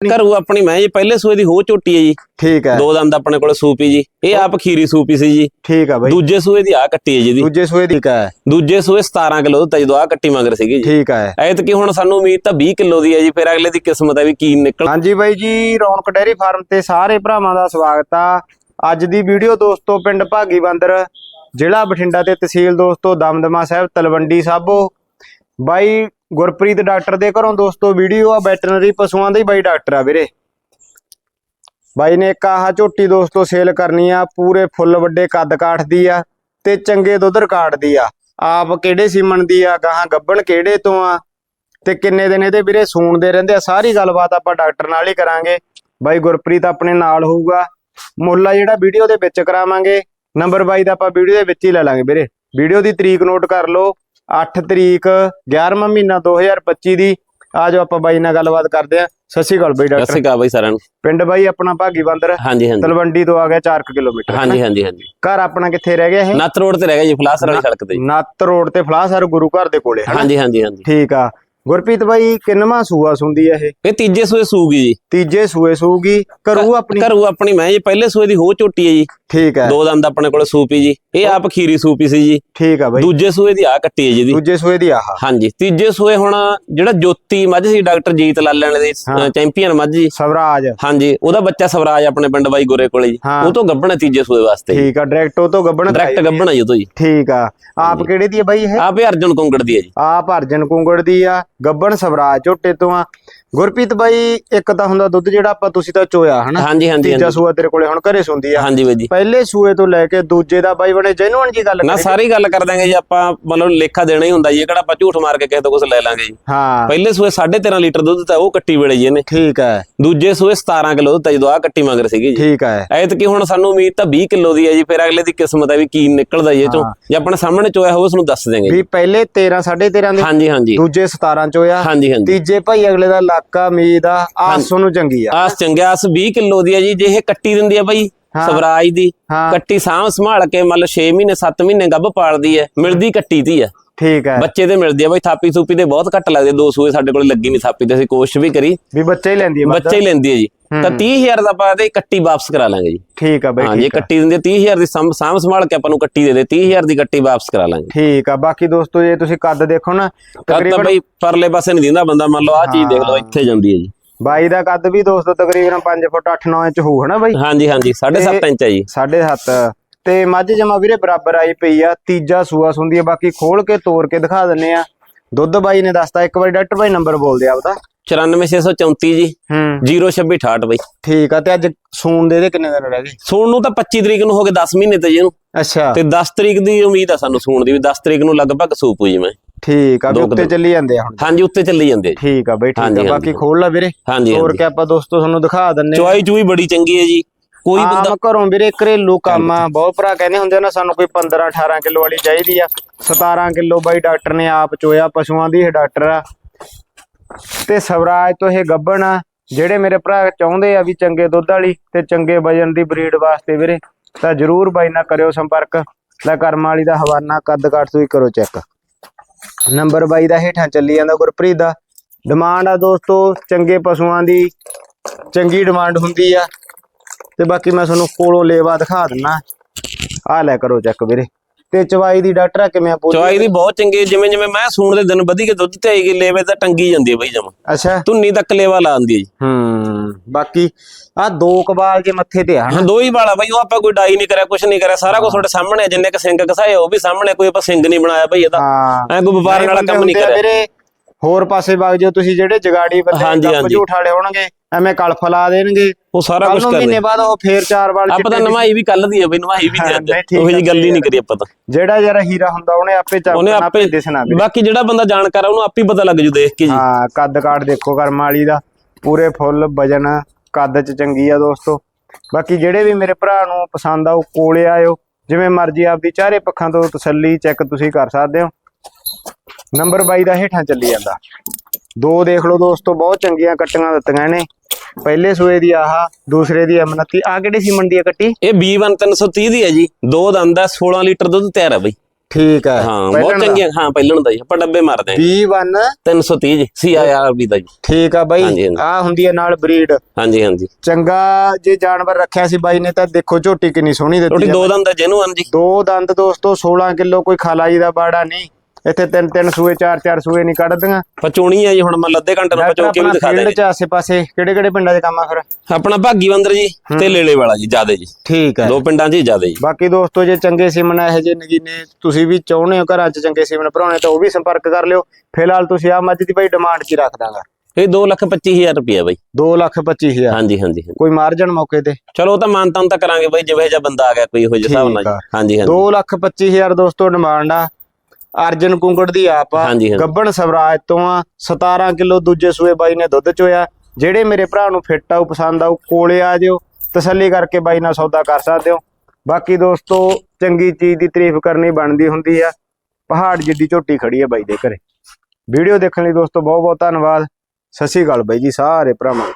ਘਰੂ ਆਪਣੀ ਮੈਂ ਜੀ? ਪਹਿਲੇ ਸੂਏ ਦੀ ਹੋ ਝੋਟੀ ਹੈ ਜੀ। ਠੀਕ ਹੈ। ਦੋ ਦੰਦ ਆਪਣੇ ਕੋਲ ਸੂਪੀ ਜੀ। ਇਹ ਆਪ ਖੀਰੀ ਸੂਪੀ ਸੀ ਜੀ। ਠੀਕ ਹੈ ਬਾਈ। ਦੂਜੇ ਸੂਏ ਦੀ ਆ ਕੱਟੀ ਹੈ ਜੀ ਦੀ ਦੂਜੇ ਸੂਏ ਦੀ ਠੀਕ ਹੈ। ਦੂਜੇ ਸੂਏ 17 ਕਿਲੋ ਦਿੱਤਾ ਜਦੋਂ ਆ ਕੱਟੀ ਮੰਗਰ ਸੀਗੀ ਜੀ। ਠੀਕ ਹੈ। ਐਤ ਕੀ ਹੁਣ ਸਾਨੂੰ ਉਮੀਦ ਤਾਂ 20 ਕਿਲੋ ਦੀ ਹੈ ਜੀ। ਫਿਰ ਅਗਲੇ ਦੀ ਕਿਸਮਤ ਹੈ ਵੀ ਕੀ ਨਿਕਲ ਹਾਂਜੀ ਬਾਈ ਜੀ ਰੌਣਕ ਡੈਰੀ ਫਾਰਮ ਤੇ ਸਾਰੇ ਭਰਾਵਾਂ ਦਾ ਸਵਾਗਤ ਆ। ਅੱਜ ਦੀ ਵੀਡੀਓ ਦੋਸਤੋ ਪਿੰਡ ਭਾਗੀ ਬੰਦਰ ਜ਼ਿਲ੍ਹਾ ਬਠਿੰਡਾ ਤੇ ਤਹਿਸੀਲ ਦੋਸਤੋ ਦਮਦਮਾ ਸਾਹਿਬ ਤਲਵੰਡੀ ਸਾਬੋ। ਬਾਈ ਗੁਰਪ੍ਰੀਤ ਡਾਕਟਰ ਦੇ ਘਰੋਂ ਦੋਸਤੋ, ਵੀਡੀਓ ਆ, ਵੈਟਰਨਰੀ ਪਸ਼ੂਆਂ ਦਾ ਹੀ ਬਾਈ ਡਾਕਟਰ ਆ ਵੀਰੇ। ਬਾਈ ਨੇ ਇੱਕ ਆਹ ਝੋਟੀ ਦੋਸਤੋ ਸੇਲ ਕਰਨੀ ਆ, ਪੂਰੇ ਫੁੱਲ ਵੱਡੇ ਕੱਦ ਕਾਠ ਦੀ ਆ ਤੇ ਚੰਗੇ ਦੁੱਧ ਰਿਕਾਰਡ ਦੀ ਆ। ਆਪ ਕਿਹੜੇ ਸੀਮਨ ਦੀ ਆ, ਗਾਹਾਂ ਗੱਬਣ ਕਿਹੜੇ ਤੋਂ ਆ, ਤੇ ਕਿੰਨੇ ਦਿਨ ਇਹਦੇ ਵੀਰੇ ਸੂਣਦੇ ਰਹਿੰਦੇ ਆ, ਸਾਰੀ ਗੱਲਬਾਤ ਆਪਾਂ ਡਾਕਟਰ ਨਾਲ ਹੀ ਕਰਾਂਗੇ। ਬਾਈ ਗੁਰਪ੍ਰੀਤ ਆਪਣੇ ਨਾਲ ਹੋਊਗਾ। ਮੁੱਲ ਆ ਜਿਹੜਾ ਵੀਡੀਓ ਦੇ ਵਿੱਚ ਕਰਾਵਾਂਗੇ, ਨੰਬਰ ਬਾਈ ਦਾ ਆਪਾਂ ਵੀਡੀਓ ਦੇ ਵਿੱਚ ਹੀ ਲੈ ਲਾਂਗੇ ਵੀਰੇ। ਵੀਡੀਓ ਦੀ ਤਰੀਕ ਨੋਟ ਕਰ ਲਓ। 8 ਤਰੀਕ 11ਵਾਂ ਮਹੀਨਾ 2025 ਦੀ। ਆ ਜਾਓ ਆਪਾਂ ਬਾਈ ਨਾਲ ਗੱਲਬਾਤ ਕਰਦੇ ਆ ਸਤਿ ਸ਼੍ਰੀ ਅਕਾਲ ਬਾਈ ਡਾਕਟਰ। ਸਸੀ ਕਾ ਬਾਈ ਸਾਰਿਆਂ ਨੂੰ। ਪਿੰਡ ਬਾਈ ਆਪਣਾ ਭਾਗੀ ਬੰਦਰ। ਹਾਂਜੀ ਹਾਂਜੀ। ਤਲਵੰਡੀ ਤੋਂ ਆ ਗਿਆ 4 ਕਿਲੋਮੀਟਰ ਹਾਂਜੀ ਹਾਂਜੀ ਹਾਂਜੀ। ਘਰ ਆਪਣਾ ਕਿੱਥੇ ਰਹਿ ਗਿਆ ਇਹ? ਨੱਤ ਰੋਡ ਤੇ ਰਹਿ ਗਿਆ ਜੀ ਫਲਾਸਰ ਵਾਲੀ ਸੜਕ ਤੇ। ਨੱਤ ਰੋਡ ਤੇ ਫਲਾਸਰ ਗੁਰੂ ਘਰ ਦੇ ਕੋਲੇ? ਹਾਂਜੀ ਹਾਂਜੀ ਹਾਂਜੀ। ਠੀਕ ਆ। ਗੁਰਪ੍ਰੀਤ ਬਾਈ ਕਿੰਨਵਾਂ ਸੂਆ ਸੁੰਦੀ ਆ ਇਹ? ਇਹ ਤੀਜੇ ਸੂਏ ਸੂਗੀ ਜੀ। ਤੀਜੇ ਸੂਏ ਸੂਗੀ ਕਰੂ ਆਪਣੀ? ਘਰੂ ਆਪਣੀ ਮੈਂ ਜੀ ਪਹਿਲੇ ਸੂਏ ਦੀ ਹੋ ਝੋਟੀ ਹੈ ਜੀ। ਠੀਕ ਹੈ ਦੋ ਦੰਦ ਆਪਣੇ ਕੋਲ ਸੂਪੀ ਜੀ। ਇਹ ਆਪ ਖੀਰੀ ਸੂਪੀ ਸੀ ਜੀ। ਠੀਕ ਆ ਬਾਈ। ਦੂਜੇ ਸੂਏ ਦੀ ਆ ਕੱਟੀ ਹੈ ਜੀ ਦੀ ਦੂਜੇ ਸੂਏ ਦੀ ਆਹ। ਹਾਂਜੀ। ਤੀਜੇ ਸੂਏ ਹੁਣ ਜਿਹੜਾ ਜੋਤੀ ਮੱਝ ਸੀ ਡਾਕਟਰ ਜੀਤ ਲਾਲਣ ਦੇ ਹਾਂ। ਚੈਂਪੀਅਨ ਮੱਝ ਜੀ। ਸਵਰਾਜ। ਹਾਂਜੀ ਉਹਦਾ ਬੱਚਾ ਸਵਰਾਜ ਆਪਣੇ ਪਿੰਡ ਬਾਈ ਗੋਰੇ ਕੋਲੇ ਜੀ। ਹਾਂ। ਉਹ ਤੋਂ ਗੱਭਣ ਹੈ ਤੀਜੇ ਸੂਏ ਵਾਸਤੇ ਠੀਕ ਆ ਡਾਇਰੈਕਟ ਉਹ ਤੋਂ ਗੱਬਣ ਡਾਇਰੈਕਟ ਗੱਭਣ ਹੈ ਜੀ ਉਹ ਤੋਂ ਜੀ। ਠੀਕ ਆ। ਆਪ ਕਿਹੜੇ ਦੀ ਆ ਬਾਈ ਇਹ? ਆਪੇ ਅਰਜਨ ਕੁੰਗੜ ਦੀ ਹੈ ਜੀ। ਆਪ ਅਰਜਨ ਕੁੰਗੜ ਦੀ ਆ। ਗੱਬਣ ਸਵਰਾਜ ਝੋਟੇ ਤੋਂ ਆ। ਗੁਰਪ੍ਰੀਤ ਬਾਈ ਇੱਕ ਤਾਂ ਹੁੰਦਾ ਦੁੱਧ ਜਿਹੜਾ ਆਪਾਂ ਤੁਸੀਂ ਤਾਂ ਚੋਇਆ ਹਨਾ? ਹਾਂਜੀ ਹਾਂਜੀ ਤੀਜਾ ਸੂਆ ਤੇਰੇ ਕੋਲੇ ਹੁਣ ਘਰੇ ਸੁੰਦੀ ਆ। ਹਾਂਜੀ ਬਾਈ ਜੀ। ਪਹਿਲੇ ਸੂਏ ਤੋਂ ਲੈ ਕੇ ਦੂਜੇ ਦਾ ਬਾਈ ਬਣੇ ਜੈਨੂਅਨ ਜੀ ਗੱਲ ਨਾ। ਸਾਰੀ ਗੱਲ ਕਰ ਦਾਂਗੇ ਜੀ ਆਪਾਂ ਮਤਲਬ ਲੇਖਾ ਦੇਣਾ ਹੀ ਹੁੰਦਾ ਜੀ ਇਹ ਕਿਹੜਾ ਆਪਾਂ ਝੂਠ ਮਾਰ ਕੇ ਕਿਸੇ ਤੋਂ ਕੁਝ ਲੈ ਲਾਂਗੇ ਜੀ। ਹਾਂ। ਪਹਿਲੇ ਸੂਏ 13.5 ਲੀਟਰ ਦੁੱਧ ਤਾਂ ਉਹ ਕੱਟੀ ਵੇਲੇ ਜੀ ਇਹਨੇ। ਠੀਕ ਹੈ। ਦੂਜੇ ਸੂਏ 17 ਕਿਲੋ ਦੁੱਧ ਤਾਂ ਜਦੋਂ ਆ ਕੱਟੀ ਮੰਗਰ ਸੀਗੀ ਜੀ। ਠੀਕ ਹੈ। ਐਤ ਕੀ ਹੁਣ ਸਾਨੂੰ ਉਮੀਦ ਤਾਂ 20 ਕਿਲੋ ਦੀ ਹੈ ਜੀ ਫਿਰ ਅਗਲੇ ਦੀ ਕਿਸਮਤ ਹੈ ਵੀ ਕੀ ਨਿਕਲਦਾ ਜੀ ਇਹ ਚੋਂ। ਜੇ ਆਪਣੇ ਸਾਹਮਣੇ ਚੋਇਆ ਹੋਵੇ ਉਸ ਨੂੰ ਦੱਸ ਦੇਂਗੇ ਵੀ ਪਹਿਲੇ 13 13.5 ਦੇ ਹਾਂਜੀ ਹਾਂਜੀ। ਦੂਜੇ 17 ਚੋਇਆ। ਹਾਂਜੀ ਹਾਂਜੀ। ਤੀਜੇ ਭਾਈ ਅਗਲੇ ਦਾ ਇਲਾਕਾ ਉਮੀਦ ਆ ਆਸ ਨੂੰ ਚੰਗੀ ਆ। ਆਸ ਚੰਗਿਆ ਆਸ 20 ਕਿਲੋ ਦੀ ਹੈ ਜੀ। ਜੇ ਇਹ ਕੱਟੀ ਦਿੰਦੀ ਹੈ ਬਾਈ। ਸਵਰਾਜ ਦੀ ਹਾਂ। ਕੱਟੀ ਸਾਂਭ ਸੰਭਾਲ ਕੇ ਮਤਲਬ 6 ਮਹੀਨੇ 7 ਮਹੀਨੇ ਗੱਭ ਪਾਲਦੀ ਹੈ ਮਿਲਦੀ ਕੱਟੀ ਦੀ ਹੈ ਠੀਕ ਹੈ ਬੱਚੇ ਤੇ ਮਿਲਦੀ ਹੈ ਬਾਈ ਥਾਪੀ ਥੂਪੀ ਤੇ ਬਹੁਤ ਘੱਟ ਲੱਗਦੇ ਦੋ ਸੂਏ ਸਾਡੇ ਕੋਲ ਲੱਗੀ ਨਹੀਂ ਥਾਪੀ ਤੇ ਅਸੀਂ ਕੋਸ਼ਿਸ਼ ਵੀ ਕਰੀ। ਵੀ ਬੱਚੇ ਹੀ ਲੈਂਦੀ ਹੈ। ਬੱਚੇ ਹੀ ਲੈਂਦੀ ਹੈ ਜੀ। ਤਾਂ 30000 ਦਾ ਆਪਾਂ ਤੇ ਕੱਟੀ ਵਾਪਸ ਕਰਾ ਲਾਂਗੇ ਜੀ। ਠੀਕ ਆ ਬਾਈ ਹਾਂ ਜੇ ਠੀਕ ਕੱਟੀ ਦਿੰਦੀ ਹੈ 30000 ਦੀ ਸਾਂਭ ਸਾਂਭ ਸੰਭਾਲ ਕੇ ਆਪਾਂ ਨੂੰ ਕੱਟੀ ਦੇ ਦੇ 30000 ਦੀ ਕੱਟੀ ਵਾਪਸ ਕਰਾ ਲਾਂਗੇ। ਠੀਕ ਆ ਬਾਕੀ ਦੋਸਤੋ ਜੇ ਤੁਸੀਂ ਕੱਦ ਦੇਖੋ ਨਾ ਕੱਦ ਤਾਂ ਤਕਰੀਬਨ ਬਾਈ ਪਰਲੇ ਪਾਸੇ ਨਹੀਂ ਦਿੰਦਾ ਬੰਦਾ ਮੰਨ ਲਓ ਆ ਚੀਜ਼ ਦੇਖ ਲਓ ਇੱਥੇ ਜਾਂਦੀ ਹੈ ਜੀ। ਬਾਈ ਦਾ ਕੱਦ ਵੀ ਦੋਸਤੋ ਤਕਰੀਬਨ 5 ਫੁੱਟ 8-9 ਇੰਚ ਹੋਊ ਹਨਾ ਬਾਈ? ਹਾਂਜੀ ਹਾਂਜੀ 7.5 ਇੰਚ ਹੈ ਜੀ। 7.5 ਤੇ ਮੱਝ ਜਮਾ ਵੀਰੇ ਬਰਾਬਰ ਆਈ ਪਈ ਆ ਤੀਜਾ ਸੂਆ ਸੁੰਦੀ ਆ ਬਾਕੀ ਖੋਲ ਕੇ ਤੋੜ ਕੇ ਦਿਖਾ ਦਿੰਨੇ ਆ। ਦੁੱਧ ਬਾਈ ਨੇ ਦੱਸਤਾ ਇੱਕ ਵਾਰੀ ਡਾਕਟਰ ਬਾਈ ਨੰਬਰ ਬੋਲ ਦੇ ਆਪਦਾ। 94634 ਜੀ। ਹੂੰ। 0668 ਬਾਈ। ਠੀਕ ਆ ਤੇ ਅੱਜ ਸੂਣ ਦੇ ਦੇ ਕਿੰਨੇ ਦਿਨ ਰਹਿ ਗਏ? ਸੂਣ ਨੂੰ ਤਾਂ 25 ਤਰੀਕ ਨੂੰ ਹੋ ਗਏ 10 ਮਹੀਨੇ ਤੇ ਜੀ ਇਹਨੂੰ। ਅੱਛਾ। ਤੇ 10 ਤਰੀਕ ਦੀ ਉਮੀਦ ਆ ਸਾਨੂੰ ਸੂਣ ਦੀ ਵੀ 10 ਤਰੀਕ ਨੂੰ ਲਗਭਗ ਸੂਪ ਜੀ ਮੈਂ। ਠੀਕ ਆ ਵੀ ਉੱਤੇ। ਚੱਲੀ ਜਾਂਦੇ ਆ ਹੁਣ। ਹਾਂਜੀ ਉੱਤੇ ਚੱਲੀ ਜਾਂਦੇ। ਆ ਠੀਕ ਆ ਬਾਈ ਠੀਕ ਆ ਬਾਕੀ। ਖੋਲ ਲਾ ਵੀਰੇ। ਹਾਂਜੀ ਕੇ ਆਪਾਂ ਦੋਸਤੋ ਤੁਹਾਨੂੰ ਦਿਖਾ ਦਿੰਨੇ ਆ। ਚੁਆਈ ਚੂਈ ਬੜੀ ਚੰਗੀ ਹੈ ਜੀ। ਕੋਈ ਬੰਦਾ ਘਰੋਂ ਵੀਰੇ ਘਰੇਲੂ ਕੰਮ ਆ। ਬਹੁਤ ਭਰਾ ਕਹਿੰਦੇ ਹੁੰਦੇ ਨਾ ਸਾਨੂੰ ਕੋਈ 15 18 ਕਿਲੋ ਵਾਲੀ ਚਾਹੀਦੀ ਆ। 17 ਕਿਲੋ ਬਾਈ ਡਾਕਟਰ ਨੇ ਆਪ ਚੋਇਆ ਪਸ਼ੂਆਂ ਦੀ ਇਹ ਡਾਕਟਰ ਆ। ਤੇ ਸਵਰਾਜ ਤੋਂ ਇਹ ਗੱਬਣ ਆ ਜਿਹੜੇ ਮੇਰੇ ਭਰਾ ਚਾਹੁੰਦੇ ਆ ਵੀ ਚੰਗੇ ਦੁੱਧ ਵਾਲੀ ਤੇ ਚੰਗੇ ਵਜਨ ਦੀ ਬਰੀਡ ਵਾਸਤੇ ਵੀਰੇ। ਤਾਂ ਜਰੂਰ ਬਾਈ ਨਾਲ ਕਰਿਓ ਸੰਪਰਕ। ਲੈ ਕਰਮ ਵਾਲੀ ਦਾ ਹਵਾਨਾ ਕੱਦ ਕਾਠ ਤੁਸੀਂ ਕਰੋ ਚੈੱਕ। ਨੰਬਰ ਬਾਈ ਦਾ ਹੇਠਾਂ ਚੱਲੀ ਜਾਂਦਾ ਗੁਰਪ੍ਰੀਤ ਦਾ। ਡਿਮਾਂਡ ਆ ਦੋਸਤੋ, ਚੰਗੇ ਪਸ਼ੂਆਂ ਦੀ ਚੰਗੀ ਡਿਮਾਂਡ ਹੁੰਦੀ ਆ। ਤੇ ਬਾਕੀ ਮੈਂ ਤੁਹਾਨੂੰ ਕੋਲੋਂ ਲੇਵਾ ਦਿਖਾ ਦਿੰਨਾ। ਆ ਲੈ ਕਰੋ ਚੈੱਕ ਵੀਰੇ। ਤੇ ਚਵਾਈ ਦੀ ਡਾਕਟਰ ਆ ਕਿਵੇਂ ਆ ਪੂਰੀ? ਚੁਆਈ ਦੀ ਬਹੁਤ ਚੰਗੀ ਜਿਵੇਂ ਜਿਵੇਂ ਮੈਂ ਸੂਣ ਦੇ ਦਿਨ ਵਧੀ ਕੇ ਦੁੱਧ ਤੇ ਆਈ ਗਈ ਲੇਵੇ ਤਾਂ ਟੰਗੀ ਜਾਂਦੀ ਹੈ ਬਈ ਜਮਾ। ਅੱਛਾ। ਧੁੰਨੀ ਤੱਕ ਲੇਵਾ ਲਾ ਦਿੰਦੀ ਹੈ ਜੀ। ਹੂੰ ਬਾਕੀ ਆ ਦੋ ਕਬਾਲ ਜੇ ਮੱਥੇ ਤੇ ਆ ਹਾਂ ਦੋ ਹੀ ਵਾਲਾ ਬਈ ਉਹ ਆਪਾਂ ਕੋਈ ਡਾਈ ਨਹੀਂ ਕਰਿਆ ਕੁਝ ਨਹੀਂ ਕਰਿਆ ਸਾਰਾ ਕੁਝ ਤੁਹਾਡੇ ਸਾਹਮਣੇ ਜਿੰਨੇ ਕ ਸਿੰਘ ਕਸਾਏ ਉਹ ਵੀ ਸਾਹਮਣੇ ਕੋਈ ਆਪਾਂ ਸਿੰਘ ਨਹੀਂ ਬਣਾਇਆ ਬਈ ਇਹਦਾ। ਐ ਕੋਈ ਵਪਾਰ ਵਾਲਾ ਕੰਮ ਨਹੀਂ ਕਰਿਆ। ਹੋਰ ਪਾਸੇ ਵਗ ਜਾਓ ਤੁਸੀਂ ਜਿਹੜੇ ਜਗਾੜੀ ਬੰਦੇ ਗੱਪ। ਝੂਠ ਵਾਲੇ ਹੋਣਗੇ। ਐਵੇਂ ਕਲਫ ਲਾ ਦੇਣਗੇ। ਉਹ ਸਾਰਾ ਕੱਲ ਕੁਝ ਨੂੰ ਮਹੀਨੇ ਬਾਅਦ ਉਹ ਫੇਰ ਚਾਰ ਵਾਲ ਆਪਾਂ ਤਾਂ ਨਵਾਈ ਵੀ ਕੱਲ ਦੀ ਹੈ ਬਈ ਨਵਾਈ ਵੀ ਹਾਂ, ਨਹੀਂ ਨਹੀਂ, ਠੀਕ ਉਹ ਆ, ਜੀ ਗੱਲ ਹੀ ਨਹੀਂ ਆ। ਕਰੀ ਆਪਾਂ ਤਾਂ। ਜਿਹੜਾ ਜਰਾ ਹੀਰਾ ਹੁੰਦਾ ਉਹਨੇ ਆਪੇ ਉਹਨੇ ਆਪੇ ਦਿਸਣਾ ਵੀਰੇ ਬਾਕੀ ਜਿਹੜਾ ਬੰਦਾ ਜਾਣਕਾਰ ਆ ਉਹਨੂੰ ਆਪੇ ਹੀ ਪਤਾ ਲੱਗ ਜੂ ਦੇਖ ਕੇ ਜੀ। ਹਾਂ ਕੱਦ ਕਾਠ ਦੇਖੋ ਕਰਮ ਵਾਲੀ ਦਾ। ਪੂਰੇ ਫੁੱਲ ਵਜਨ ਕੱਦ ਚ ਚੰਗੀ ਆ ਦੋਸਤੋ। ਬਾਕੀ ਜਿਹੜੇ ਵੀ ਮੇਰੇ ਭਰਾ ਨੂੰ ਪਸੰਦ ਆਉ ਕੋਲੇ ਆਇਓ। ਜਿਵੇਂ ਮਰਜ਼ੀ ਆਪਦੀ ਚਾਰੇ ਪੱਖਾਂ ਤੋਂ ਤਸੱਲੀ ਚੈੱਕ ਤੁਸੀਂ ਕਰ ਸਕਦੇ ਹੋ। ਨੰਬਰ 22 ਦਾ ਹੇਠਾਂ ਚੱਲੀ ਜਾਂਦਾ। ਦੋ ਦੇਖ ਲਓ ਦੋਸਤੋ ਬਹੁਤ ਚੰਗੀਆਂ ਕੱਟੀਆਂ ਦਿੱਤੀਆਂ ਨੇ ਪਹਿਲੇ ਸੂਏ ਦੀ ਆਹ ਦੂਸਰੇ ਦੀ ਅਮਨਤੀ ਆ ਕਿਹੜੀ ਸੀਮਨ ਦੀ ਆ ਕੱਟੀ? ਇਹ B1 330 ਦੀ ਹੈ ਜੀ। ਦੋ ਦੰਦ ਹੈ 16 ਲੀਟਰ ਦੁੱਧ ਤਿਆਰ ਹੈ ਬਈ। ਠੀਕ ਹੈ ਹਾਂ ਬਹੁਤ ਦਾ। ਚੰਗੀਆਂ ਹਾਂ ਪਹਿਲਣ ਦਾ ਜੀ। ਆਪਾਂ ਡੱਬੇ ਮਾਰਦੇ ਹਾਂ B1 330 ਜੀ ਸੀਆਈਆਰਬੀ ਦਾ ਜੀ। ਠੀਕ ਆ ਬਾਈ। ਆ ਹੁੰਦੀ ਹੈ ਨਾਲ ਬਰੀਡ ਹਾਂਜੀ ਹਾਂਜੀ। ਚੰਗਾ ਜੇ ਜਾਨਵਰ ਰੱਖਿਆ ਸੀ ਬਾਈ ਨੇ ਤਾਂ ਦੇਖੋ ਝੋਟੀ ਕਿੰਨੀ ਸੋਹਣੀ ਦਿੱਤੀ ਆ ਦੋ ਦੰਦ ਜੈਨੂਅਨ ਜੀ। ਦੋ ਦੰਦ ਦੋਸਤੋ 16 ਕਿਲੋ ਕੋਈ ਖਾਲਾਈ ਦਾ ਬਾੜਾ ਨਹੀਂ। ਇੱਥੇ ਤਿੰਨ ਤਿੰਨ ਸੂਏ ਚਾਰ ਚਾਰ ਸੂਏ ਨਹੀਂ ਕੱਢਦੀਆਂ। ਪਚੋਣੀ ਆ ਜੀ ਹੁਣ ਲਓ ਅੱਧੇ ਘੰਟੇ ਨੂੰ ਪਚੋ ਕੇ ਵੀ ਦਿਖਾ ਦੇ ਚ ਆਸੇ ਪਾਸੇ ਕਿਹੜੇ ਕਿਹੜੇ ਪਿੰਡਾਂ 'ਚ ਕੰਮ ਆ ਫਿਰ? ਆਪਣਾ ਭਾਗੀ ਬੰਦਰ ਜੀ ਤੇ ਲੇਲੇ ਵਾਲਾ ਜੀ ਜਿਆਦੇ ਜੀ। ਠੀਕ ਹੈ। ਦੋ ਪਿੰਡਾਂ 'ਚ ਹੀ ਜਿਆਦੇ ਜੀ। ਬਾਕੀ ਦੋਸਤੋ ਜੇ ਚੰਗੇ ਸਿਮਨ ਇਹੋ ਜਿਹੇ ਨਗੀਨੇ ਤੁਸੀਂ ਵੀ ਚਾਹੁੰਦੇ ਹੋ ਘਰਾਂ 'ਚ ਚੰਗੇ ਸਿਮਨ ਭਰਾਉਣੇ ਤਾਂ ਉਹ ਵੀ ਸੰਪਰਕ ਕਰ ਲਿਓ। ਫਿਲਹਾਲ ਤੁਸੀਂ ਆ ਮੱਝ ਦੀ ਬਾਈ ਡਿਮਾਂਡ 'ਚ ਰੱਖ ਦਾਂਗਾ ਇਹ 225000 ਰੁਪਏ ਬਾਈ। 2 ਲੱਖ 25 ਹਜ਼ਾਰ। ਹਾਂਜੀ ਹਾਂਜੀ। ਕੋਈ ਮਾਰਜਨ ਮੌਕੇ ਤੇ? ਚਲੋ ਤਾਂ ਮਾਨਤਾਨ ਤਾਂ ਕਰਾਂਗੇ ਬਾਈ ਜਿਵੇਂ ਜਿਹਾ ਬੰਦਾ ਆ ਗਿਆ ਕੋਈ ਇਹੋ ਜਿਹੇ ਹਿਸਾਬ ਨਾਲ। ਜੀ। ਹਾਂਜੀ ਹਾਂਜੀ। 2 ਲੱਖ 25 ਹਜ਼ਾਰ ਦੋਸਤੋ ਡਿਮਾਂਡ ਆ। ਅਰਜਨ ਕੁੰਗੜ ਦੀ ਆਪ ਆ ਹਾਂਜੀ, ਹਾਂਜੀ। ਗੱਬਣ ਸਵਰਾਜ ਤੋਂ ਆ 17 ਕਿਲੋ ਦੂਜੇ ਸੂਏ ਬਾਈ ਨੇ ਦੁੱਧ ਚੋਇਆ। ਜਿਹੜੇ ਮੇਰੇ ਭਰਾ ਨੂੰ ਫਿੱਟ ਆਉ ਪਸੰਦ ਆਉ ਕੋਲੇ ਆ ਜਿਓ ਤਸੱਲੀ ਕਰਕੇ ਬਾਈ ਨਾਲ ਸੌਦਾ ਕਰ ਸਕਦੇ ਹੋ। ਬਾਕੀ ਦੋਸਤੋ ਚੰਗੀ ਚੀਜ਼ ਦੀ ਤਾਰੀਫ ਕਰਨੀ ਬਣਦੀ ਹੁੰਦੀ ਆ। ਪਹਾੜ ਜਿੱਡੀ ਝੋਟੀ ਖੜੀ ਆ ਬਾਈ ਦੇ ਘਰੇ। ਵੀਡੀਓ ਦੇਖਣ ਲਈ ਦੋਸਤੋ ਬਹੁਤ ਬਹੁਤ ਧੰਨਵਾਦ। ਸਤਿ ਸ਼੍ਰੀ ਅਕਾਲ ਬਾਈ ਜੀ ਸਾਰੇ ਭਰਾਵਾਂ ਨੂੰ।